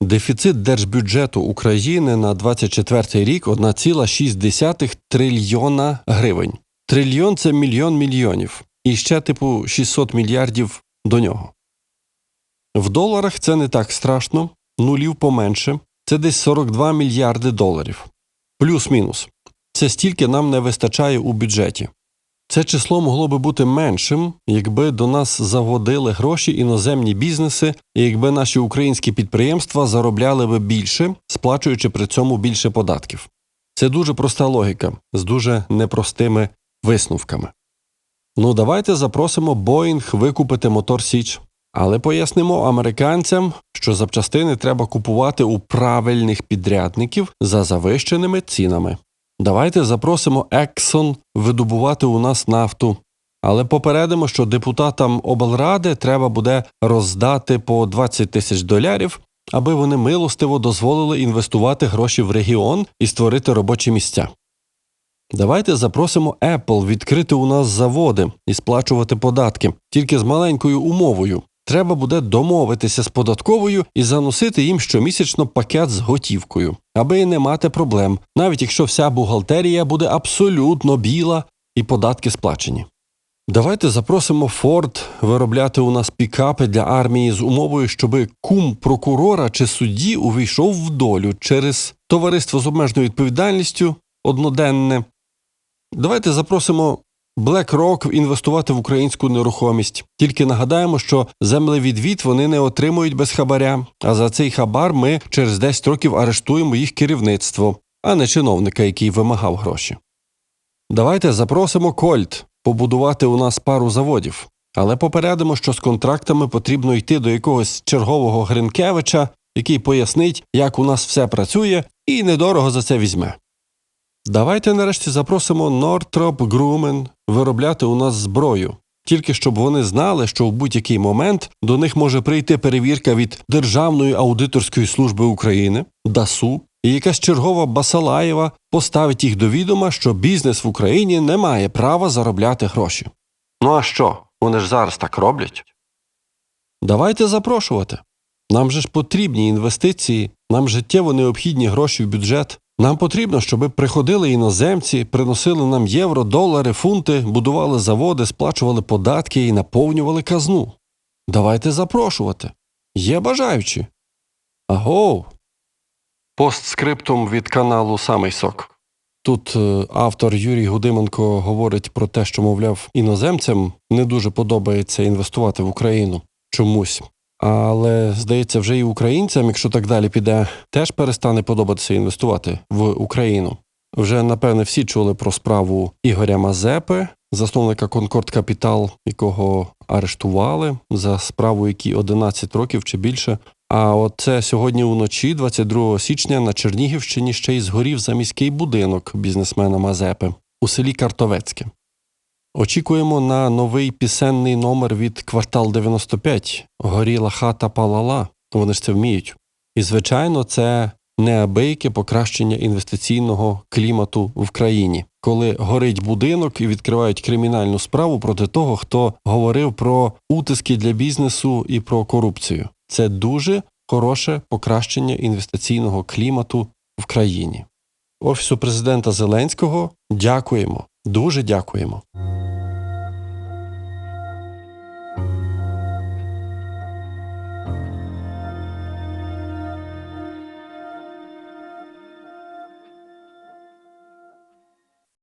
Дефіцит держбюджету України на 24 рік 1,6 трильйона гривень. Трильйон це мільйон мільйонів. І ще, типу, 600 мільярдів до нього. В доларах це не так страшно, нулів поменше. Це десь 42 мільярди доларів. Плюс-мінус. Це стільки нам не вистачає у бюджеті. Це число могло би бути меншим, якби до нас заводили гроші іноземні бізнеси, і якби наші українські підприємства заробляли би більше, сплачуючи при цьому більше податків. Це дуже проста логіка з дуже непростими висновками. Ну, давайте запросимо Боїнг викупити мотор Січ, але пояснимо американцям, що запчастини треба купувати у правильних підрядників за завищеними цінами. Давайте запросимо Ексон видобувати у нас нафту, але попередимо, що депутатам облради треба буде роздати по 20 тисяч долярів, аби вони милостиво дозволили інвестувати гроші в регіон і створити робочі місця. Давайте запросимо Apple відкрити у нас заводи і сплачувати податки, тільки з маленькою умовою. Треба буде домовитися з податковою і заносити їм щомісячно пакет з готівкою, аби не мати проблем, навіть якщо вся бухгалтерія буде абсолютно біла і податки сплачені. Давайте запросимо Ford виробляти у нас пікапи для армії з умовою, щоби кум прокурора чи судді увійшов в долю через товариство з обмеженою відповідальністю одноденне. Давайте запросимо BlackRock інвестувати в українську нерухомість. Тільки нагадаємо, що землевідвід вони не отримують без хабаря, а за цей хабар ми через 10 років арештуємо їх керівництво, а не чиновника, який вимагав гроші. Давайте запросимо Кольт побудувати у нас пару заводів, але попередимо, що з контрактами потрібно йти до якогось чергового Гринкевича, який пояснить, як у нас все працює, і недорого за це візьме. Давайте нарешті запросимо Нортроп Грумен виробляти у нас зброю, тільки щоб вони знали, що в будь-який момент до них може прийти перевірка від Державної аудиторської служби України, ДАСУ, і якась чергова Басалаєва поставить їх до відома, що бізнес в Україні не має права заробляти гроші. Ну а що? Вони ж зараз так роблять. Давайте запрошувати. Нам же ж потрібні інвестиції, нам життєво необхідні гроші в бюджет. Нам потрібно, щоб приходили іноземці, приносили нам євро, долари, фунти, будували заводи, сплачували податки і наповнювали казну. Давайте запрошувати. Є бажаючі. Агов. Постскриптум від каналу Самий Сок. Тут е, автор Юрій Гудименко говорить про те, що, мовляв, іноземцям не дуже подобається інвестувати в Україну чомусь. Але здається, вже і українцям, якщо так далі піде, теж перестане подобатися інвестувати в Україну. Вже напевне всі чули про справу Ігоря Мазепи, засновника Конкорд Капітал, якого арештували за справу, якій 11 років чи більше. А от це сьогодні вночі, 22 січня, на Чернігівщині ще й згорів заміський будинок бізнесмена Мазепи у селі Картовецьке. Очікуємо на новий пісенний номер від квартал 95 Горіла хата палала. Вони ж це вміють. І, звичайно, це неабияке покращення інвестиційного клімату в країні, коли горить будинок і відкривають кримінальну справу проти того, хто говорив про утиски для бізнесу і про корупцію. Це дуже хороше покращення інвестиційного клімату в країні. Офісу президента Зеленського дякуємо, дуже дякуємо.